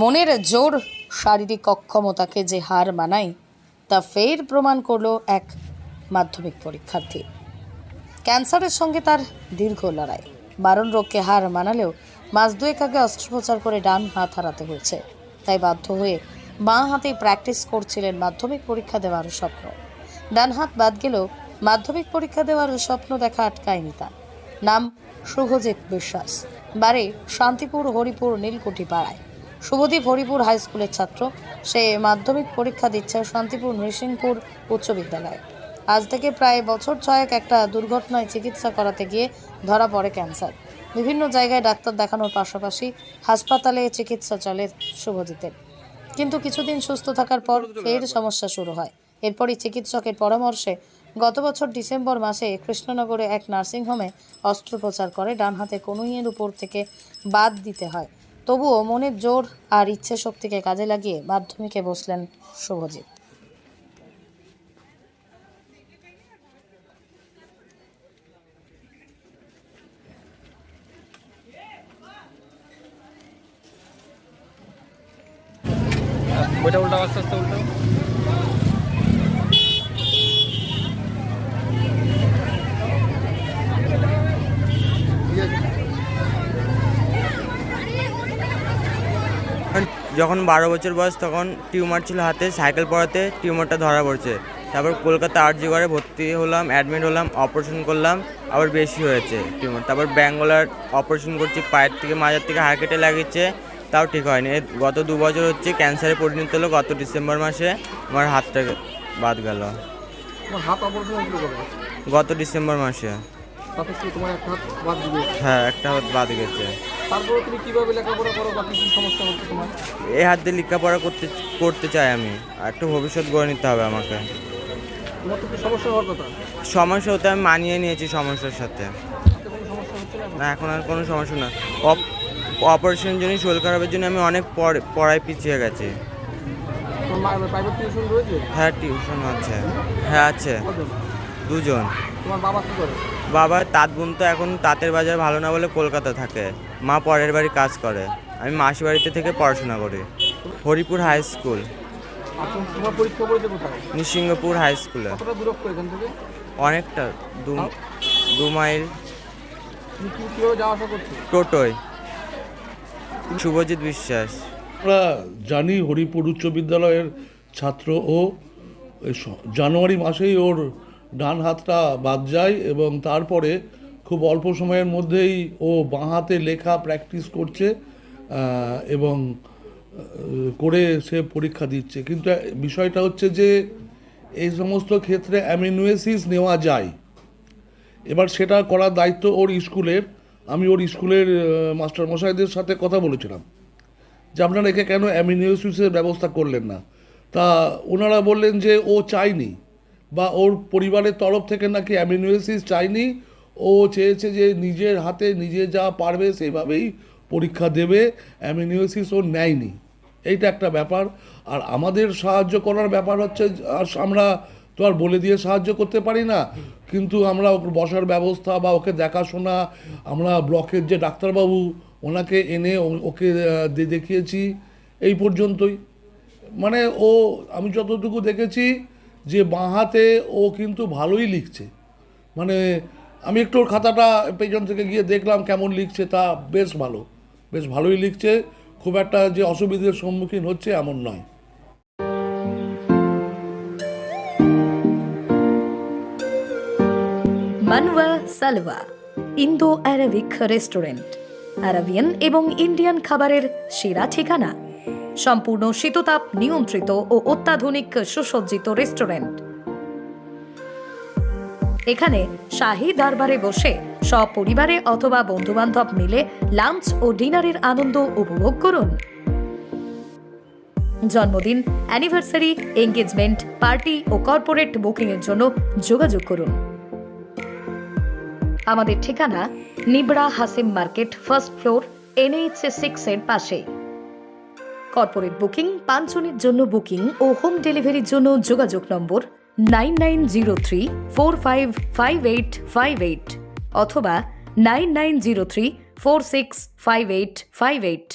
মনের জোর শারীরিক অক্ষমতাকে যে হার মানায়, তা ফের প্রমাণ করল এক মাধ্যমিক পরীক্ষার্থী। ক্যান্সারের সঙ্গে তার দীর্ঘ লড়াই। বারণ রোগকে হার মানালেও মাস দুয়েক আগে অস্ত্রোপচার করে ডান হাত হারাতে হয়েছে। তাই বাধ্য হয়ে বাঁ হাতে প্র্যাকটিস করছিলেন মাধ্যমিক পরীক্ষা দেওয়ার স্বপ্ন। ডান হাত বাদ গেলেও মাধ্যমিক পরীক্ষা দেওয়ার স্বপ্ন দেখা আটকায়নি তার। নাম শুভজিৎ বিশ্বাস। বাড়ি শান্তিপুর, হরিপুর নীলকুঠি পাড়ায় শুভদীপ হরিপুর হাই স্কুলের ছাত্র। সে মাধ্যমিক পরীক্ষা দিচ্ছে শান্তিপুর নৃসিংপুর উচ্চ বিদ্যালয়ে। আজ থেকে প্রায় বছর ছয়েক একটা দুর্ঘটনায় চিকিৎসা করাতে গিয়ে ধরা পড়ে ক্যান্সার। বিভিন্ন জায়গায় ডাক্তার দেখানোর পাশাপাশি হাসপাতালে চিকিৎসা চলে শুভজিতের। কিন্তু কিছুদিন সুস্থ থাকার পর ফের সমস্যা শুরু হয়। এরপরই চিকিৎসকের পরামর্শে গত বছর ডিসেম্বর মাসে কৃষ্ণনগরে এক নার্সিংহোমে অস্ত্রোপচার করে ডান হাতে কনুইয়ের উপর থেকে বাদ দিতে হয়। তবুও মনের জোর আর ইচ্ছে শক্তিকে কাজে লাগিয়ে মাধ্যমিকে বসলেন শুভজিৎ। বইটা উল্টাও আস্তে আস্তে উল্টাও যখন বারো বছর বয়স তখন টিউমার ছিল হাতে সাইকেল পড়াতে টিউমারটা ধরা পড়ছে। তারপর কলকাতা আরজি করে ভর্তি হলাম অ্যাডমিট হলাম অপারেশন করলাম আবার বেশি হয়েছে টিউমার। তারপর ব্যাঙ্গলার অপারেশন করছি পায়ের থেকে মাজার থেকে হাড় কেটে লাগিয়েছে তাও ঠিক হয়নি। গত দু বছর হচ্ছে ক্যান্সারে পরিণত হলো গত ডিসেম্বর মাসে আমার হাতটা বাদ গেল। হাত অপারেশন গত ডিসেম্বর মাসে। হ্যাঁ একটা হাত বাদ গেছে। তারপরে তুমি কীভাবে লেখাপড়া করো বা কি কি সমস্যা হচ্ছে তোমার? এই হাত দিয়ে লেখাপড়া করতে করতে চাই আমি। আর একটা ভবিষ্যৎ গড়ে নিতে হবে আমাকে। তোমার তো কি সমস্যা হওয়ার কথা। সমস্যা হতে আমি মানিয়ে নিয়েছি সমস্যার সাথে। হচ্ছে না? এখন আর কোনো সমস্যা না। অপ- অপারেশনের জন্য শরীর খারাপের জন্য আমি অনেক পড়- পড়ায় পিছিয়ে গেছি। হ্যাঁ টিউশন আছে। হ্যাঁ আছে। দুজন। তোমার বাবা কি করে? বাবা তাঁত বুনতো এখন তাঁতের বাজার ভালো না বলে কলকাতা থাকে। মা পরের বাড়ি কাজ করে। আমি মাসি বাড়িতে থেকে পড়াশোনা করি। হরিপুর হাই স্কুল তোমার পরীক্ষা পড়েছে কোথায়? নিসিংহপুর হাই স্কুলে কতটা দূরত্ব এখান থেকে? অনেকটা দু দু মাইল। তুমি যাওয়া আসা করছ? টোটোয়। শুভজিৎ বিশ্বাস। আমরা জানি হরিপুর উচ্চ বিদ্যালয়ের ছাত্র ও জানুয়ারি মাসেই ওর ডান হাতটা বাদ যায় এবং তারপরে খুব অল্প সময়ের মধ্যেই ও বাঁ হাতে লেখা প্র্যাকটিস করছে এবং করে সে পরীক্ষা দিচ্ছে। কিন্তু বিষয়টা হচ্ছে যে এই সমস্ত ক্ষেত্রে অ্যামিনুয়েসিস নেওয়া যায়। এবার সেটা করার দায়িত্ব ওর স্কুলের। আমি ওর স্কুলের মাস্টার মশাইদের সাথে কথা বলেছিলাম যে আপনারা একে কেন অ্যামিনিওসিসের ব্যবস্থা করলেন না? তা ওনারা বললেন যে ও চায়নি। বা ওর পরিবারের তরফ থেকে নাকি অ্যামিনিওসিস চায়নি ও চেয়েছে যে নিজের হাতে নিজে যা পারবে সেইভাবেই পরীক্ষা দেবে। অ্যামিনিওসিস ও নেয়নি। এইটা একটা ব্যাপার। আর আমাদের সাহায্য করার ব্যাপার হচ্ছে আমরা তো আর বলে দিয়ে সাহায্য করতে পারি না। কিন্তু আমরা ওকে বসার ব্যবস্থা বা ওকে দেখাশোনা, আমরা ব্লকের যে ডাক্তারবাবু, ওনাকে এনে ওকে দেখিয়েছি। এই পর্যন্তই। মানে ও, আমি যতটুকু দেখেছি যে বাঁ হাতে ও কিন্তু ভালোই লিখছে। মানে আমি একটু ওর খাতাটা পেছন থেকে গিয়ে দেখলাম কেমন লিখছে, তা বেশ ভালো, বেশ ভালোই লিখছে। খুব একটা যে অসুবিধার সম্মুখীন হচ্ছে এমন নয়। মানওয়া সালওয়া ইন্দো অ্যারাবিক রেস্টুরেন্ট আরাবিয়ান এবং ইন্ডিয়ান খাবারের সেরা ঠিকানা। সম্পূর্ণ শীততাপ নিয়ন্ত্রিত ও অত্যাধুনিক সুসজ্জিত রেস্টুরেন্ট। এখানে শাহী দরবারে বসে সপরিবারে অথবা বন্ধুবান্ধব মিলে লাঞ্চ ও ডিনারের আনন্দ উপভোগ করুন। জন্মদিন, অ্যানিভার্সারি, এঙ্গেজমেন্ট, পার্টি ও কর্পোরেট বুকিংয়ের জন্য যোগাযোগ করুন। আমাদের ঠিকানা Nibra Hasim market, first floor, NH six এর পাশে। কর্পোরেট বুকিং পাঁচজনের জন্য বুকিং ও হোম ডেলিভারির জন্য যোগাযোগ নম্বর nine nine zero three four five five eight five eight অথবা nine nine zero three four six five eight five eight.